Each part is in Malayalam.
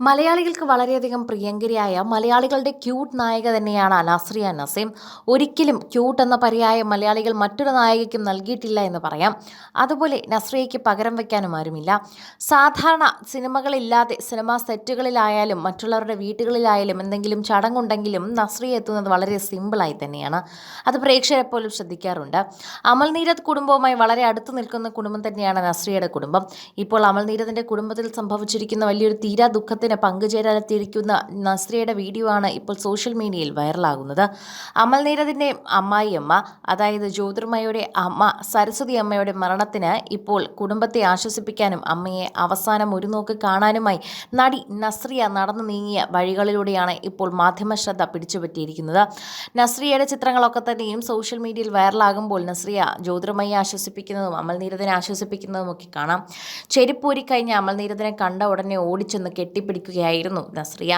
മലയാളികൾക്ക് വളരെയധികം പ്രിയങ്കരിയായ മലയാളികളുടെ ക്യൂട്ട് നായിക തന്നെയാണ് അനാസ്രിയ നസീം. ഒരിക്കലും ക്യൂട്ട് എന്ന പര്യായം മലയാളികൾ മറ്റൊരു നായികയ്ക്കും നൽകിയിട്ടില്ല എന്ന് പറയാം. അതുപോലെ നസ്രിയയ്ക്ക് പകരം വയ്ക്കാനും ആരുമില്ല. സാധാരണ സിനിമകളില്ലാതെ സിനിമാ സെറ്റുകളിലായാലും മറ്റുള്ളവരുടെ വീടുകളിലായാലും എന്തെങ്കിലും ചടങ്ങുണ്ടെങ്കിലും നസ്രിയ എത്തുന്നത് വളരെ സിമ്പിളായി തന്നെയാണ്. അത് പ്രേക്ഷകരെ പോലും ശ്രദ്ധിക്കാറുണ്ട്. അമൽ നീരത് കുടുംബവുമായി വളരെ അടുത്ത് നിൽക്കുന്ന കുടുംബം തന്നെയാണ് നസ്രിയയുടെ കുടുംബം. ഇപ്പോൾ അമൽ കുടുംബത്തിൽ സംഭവിച്ചിരിക്കുന്ന വലിയൊരു തീരാ ദുഃഖത്തിന് പങ്കുചേരാനെത്തിയിരിക്കുന്ന നസ്രിയയുടെ വീഡിയോ ആണ് ഇപ്പോൾ സോഷ്യൽ മീഡിയയിൽ വൈറലാകുന്നത്. അമൽ നീരദിന്റെ അമ്മായിയമ്മ അതായത് ജ്യോതിർമയുടെ അമ്മ സരസ്വതി അമ്മയുടെ മരണത്തിന് ഇപ്പോൾ കുടുംബത്തെ ആശ്വസിപ്പിക്കാനും അമ്മയെ അവസാനം ഒരു നോക്ക് കാണാനുമായി നടി നസ്രിയ നടന്നു നീങ്ങിയ വഴികളിലൂടെയാണ് ഇപ്പോൾ മാധ്യമ ശ്രദ്ധ പിടിച്ചുപറ്റിയിരിക്കുന്നത്. നസ്രിയയുടെ ചിത്രങ്ങളൊക്കെ തന്നെയും സോഷ്യൽ മീഡിയയിൽ വൈറലാകുമ്പോൾ നസ്രിയ ജ്യോതിർമയെ ആശ്വസിപ്പിക്കുന്നതും അമൽ നീരദിനെ ആശ്വസിപ്പിക്കുന്നതും ഒക്കെ കാണാം. ചെരുപ്പൂരിക്കഴിഞ്ഞ് കഴിഞ്ഞ അമൽ നീരദിനെ കണ്ട ഉടനെ ഓടിച്ചെന്ന് കെട്ടിപ്പിടിക്കുകയായിരുന്നു നസ്രിയ.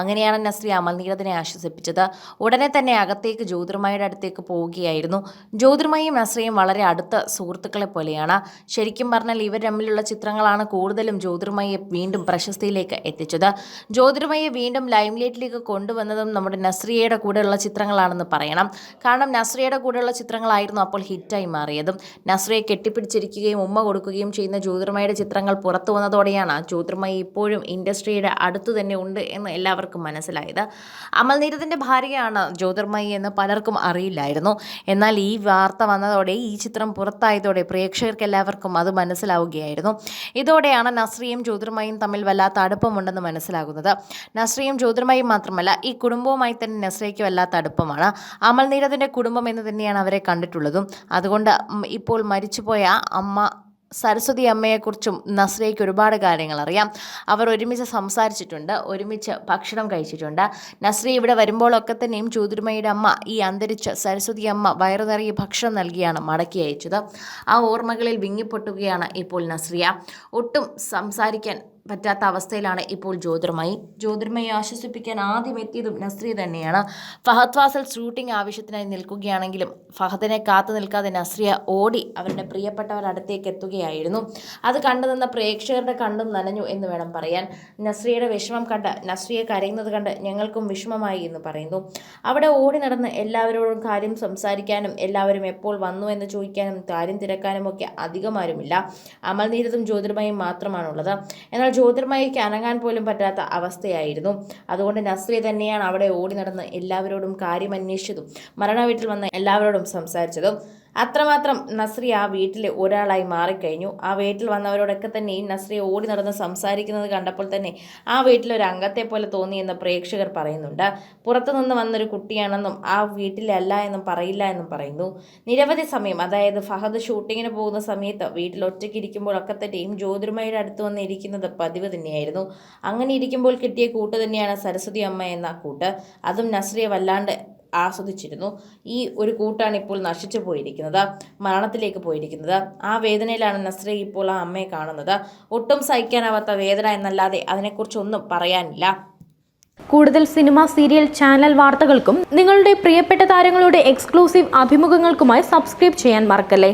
അങ്ങനെയാണ് നസ്രിയ അമൽനീരതിനെ ആശ്വസിപ്പിച്ചത്. ഉടനെ തന്നെ അകത്തേക്ക് ജ്യോതിർമയുടെ അടുത്തേക്ക് പോവുകയായിരുന്നു. ജ്യോതിർമയും നസ്രിയയും വളരെ അടുത്ത സുഹൃത്തുക്കളെ പോലെയാണ്. ശരിക്കും പറഞ്ഞാൽ ഇവർ തമ്മിലുള്ള ചിത്രങ്ങളാണ് കൂടുതലും ജ്യോതിർമയെ വീണ്ടും പ്രശസ്തിയിലേക്ക് എത്തിച്ചത്. ജ്യോതിർമയെ വീണ്ടും ലൈംലൈറ്റിലേക്ക് കൊണ്ടുവന്നതും നമ്മുടെ നസ്രിയയുടെ കൂടെയുള്ള ചിത്രങ്ങളാണെന്ന് പറയണം. കാരണം നസ്രിയയുടെ കൂടെയുള്ള ചിത്രങ്ങളായിരുന്നു അപ്പോൾ ഹിറ്റായി മാറിയതും. നസ്രിയെ കെട്ടിപ്പിടിച്ചിരിക്കുകയും ഉമ്മ കൊടുക്കുകയും ചെയ്യുന്ന ജ്യോതിർമയുടെ ചിത്രങ്ങൾ പുറത്തു വന്നതോടെയാണ് ജ്യോതിർമയ ഇപ്പോഴും ഇൻഡസ്ട്രിയുടെ അടുത്തു തന്നെ ഉണ്ട് എന്ന് എല്ലാവർക്കും മനസ്സിലായത്. അമൽ ഭാര്യയാണ് ജ്യോതിർമയി എന്ന് പലർക്കും അറിയില്ലായിരുന്നു. എന്നാൽ ഈ വാർത്ത വന്നതോടെ ഈ ചിത്രം പുറത്തായതോടെ പ്രേക്ഷകർക്ക് എല്ലാവർക്കും അത് മനസ്സിലാവുകയായിരുന്നു. ഇതോടെയാണ് നസ്രിയും ജ്യോതിർമയും തമ്മിൽ വല്ലാത്ത അടുപ്പമുണ്ടെന്ന് മനസ്സിലാകുന്നത്. നസ്രിയും ജ്യോതിർമയും മാത്രമല്ല ഈ കുടുംബവുമായി തന്നെ നസ്രയ്ക്ക് വല്ലാത്ത അടുപ്പമാണ്. അമൽ കുടുംബം എന്ന് തന്നെയാണ് അവരെ കണ്ടിട്ടുള്ളതും. അതുകൊണ്ട് ഇപ്പോൾ മരിച്ചുപോയ അമ്മ സരസ്വതി അമ്മയെക്കുറിച്ചും നസ്രയ്ക്ക് ഒരുപാട് കാര്യങ്ങൾ അറിയാം അവർ ഒരുമിച്ച് സംസാരിച്ചിട്ടുണ്ട് ഒരുമിച്ച് ഭക്ഷണം കഴിച്ചിട്ടുണ്ട്. നസ്രി ഇവിടെ വരുമ്പോഴൊക്കെ തന്നെയും ചൂതിരുമയുടെ അമ്മ ഈ അന്തരിച്ച സരസ്വതി അമ്മ വയറു നിറയെ ഭക്ഷണം നൽകിയാണ് മടക്കി അയച്ചത്. ആ ഓർമ്മകളിൽ വിങ്ങിപ്പൊട്ടുകയാണ് ഇപ്പോൾ നസ്രിയ. ഒട്ടും സംസാരിക്കാൻ പറ്റാത്ത അവസ്ഥയിലാണ് ഇപ്പോൾ ജ്യോതിർമയി. ജ്യോതിർമയെ ആശ്വസിപ്പിക്കാൻ ആദ്യം എത്തിയതും നസ്രി തന്നെയാണ്. ഫഹദ് ഫാസൽ ഷൂട്ടിംഗ് ആവശ്യത്തിനായി നിൽക്കുകയാണെങ്കിലും ഫഹദിനെ കാത്തു നിൽക്കാതെ നസ്രിയ ഓടി അവരുടെ പ്രിയപ്പെട്ടവരടുത്തേക്ക് എത്തുകയായിരുന്നു. അത് കണ്ടു നിന്ന പ്രേക്ഷകരുടെ കണ്ടും നനഞ്ഞു എന്ന് വേണം പറയാൻ. നസ്രിയയുടെ വിഷമം കണ്ട് നസ്രിയെ കരയുന്നത് കണ്ട് ഞങ്ങൾക്കും വിഷമമായി എന്ന് പറയുന്നു. അവിടെ ഓടി നടന്ന് എല്ലാവരോടും കാര്യം സംസാരിക്കാനും എല്ലാവരും എപ്പോൾ വന്നു എന്ന് ചോദിക്കാനും കാര്യം തിരക്കാനും ഒക്കെ അധികമാരുമില്ല. അമൽനീരതും ജ്യോതിർമയും മാത്രമാണുള്ളത്. എന്നാൽ ജ്യോതിർമയ്ക്ക് അനങ്ങാൻ പോലും പറ്റാത്ത അവസ്ഥയായിരുന്നു. അതുകൊണ്ട് നസ്രി തന്നെയാണ് അവിടെ ഓടി നടന്ന് എല്ലാവരോടും കാര്യം അന്വേഷിച്ചതും മരണ വീട്ടിൽ വന്ന് എല്ലാവരോടും സംസാരിച്ചതും. അത്രമാത്രം നസ്രി ആ വീട്ടിലെ ഒരാളായി മാറിക്കഴിഞ്ഞു. ആ വീട്ടിൽ വന്നവരോടൊക്കെ തന്നെ ഈ നസ്രിയെ ഓടി നടന്ന് സംസാരിക്കുന്നത് കണ്ടപ്പോൾ തന്നെ ആ വീട്ടിൽ ഒരു അംഗത്തെ പോലെ തോന്നിയെന്ന് പ്രേക്ഷകർ പറയുന്നുണ്ട്. പുറത്തുനിന്ന് വന്നൊരു കുട്ടിയാണെന്നും ആ വീട്ടിലല്ല എന്നും പറയില്ല എന്നും പറയുന്നു. നിരവധി സമയം അതായത് ഫഹദ് ഷൂട്ടിങ്ങിന് പോകുന്ന സമയത്ത് വീട്ടിൽ ഒറ്റയ്ക്ക് ഇരിക്കുമ്പോഴൊക്കെ തന്നെയും ജ്യോതിർമയുടെ അടുത്ത് വന്ന് ഇരിക്കുന്നത് പതിവ് തന്നെയായിരുന്നു. അങ്ങനെ ഇരിക്കുമ്പോൾ കിട്ടിയ കൂട്ട് തന്നെയാണ് സരസ്വതി അമ്മ എന്ന കൂട്ട്. അതും നസ്രിയെ വല്ലാണ്ട് ആസ്വദിച്ചിരുന്നു. ഈ ഒരു കൂട്ടാണ് ഇപ്പോൾ നശിച്ചു പോയിരിക്കുന്നത്. മരണത്തിലേക്ക് പോയിരിക്കുന്നത്. ആ വേദനയിലാണ് നസ്രി ഇപ്പോൾ ആ അമ്മയെ കാണുന്നത്. ഒട്ടും സഹിക്കാനാവാത്ത വേദന എന്നല്ലാതെ അതിനെക്കുറിച്ചൊന്നും പറയാനില്ല. കൂടുതൽ സിനിമ സീരിയൽ ചാനൽ വാർത്തകൾക്കും നിങ്ങളുടെ പ്രിയപ്പെട്ട താരങ്ങളുടെ എക്സ്ക്ലൂസീവ് അഭിമുഖങ്ങൾക്കുമായി സബ്സ്ക്രൈബ് ചെയ്യാൻ മറക്കല്ലേ?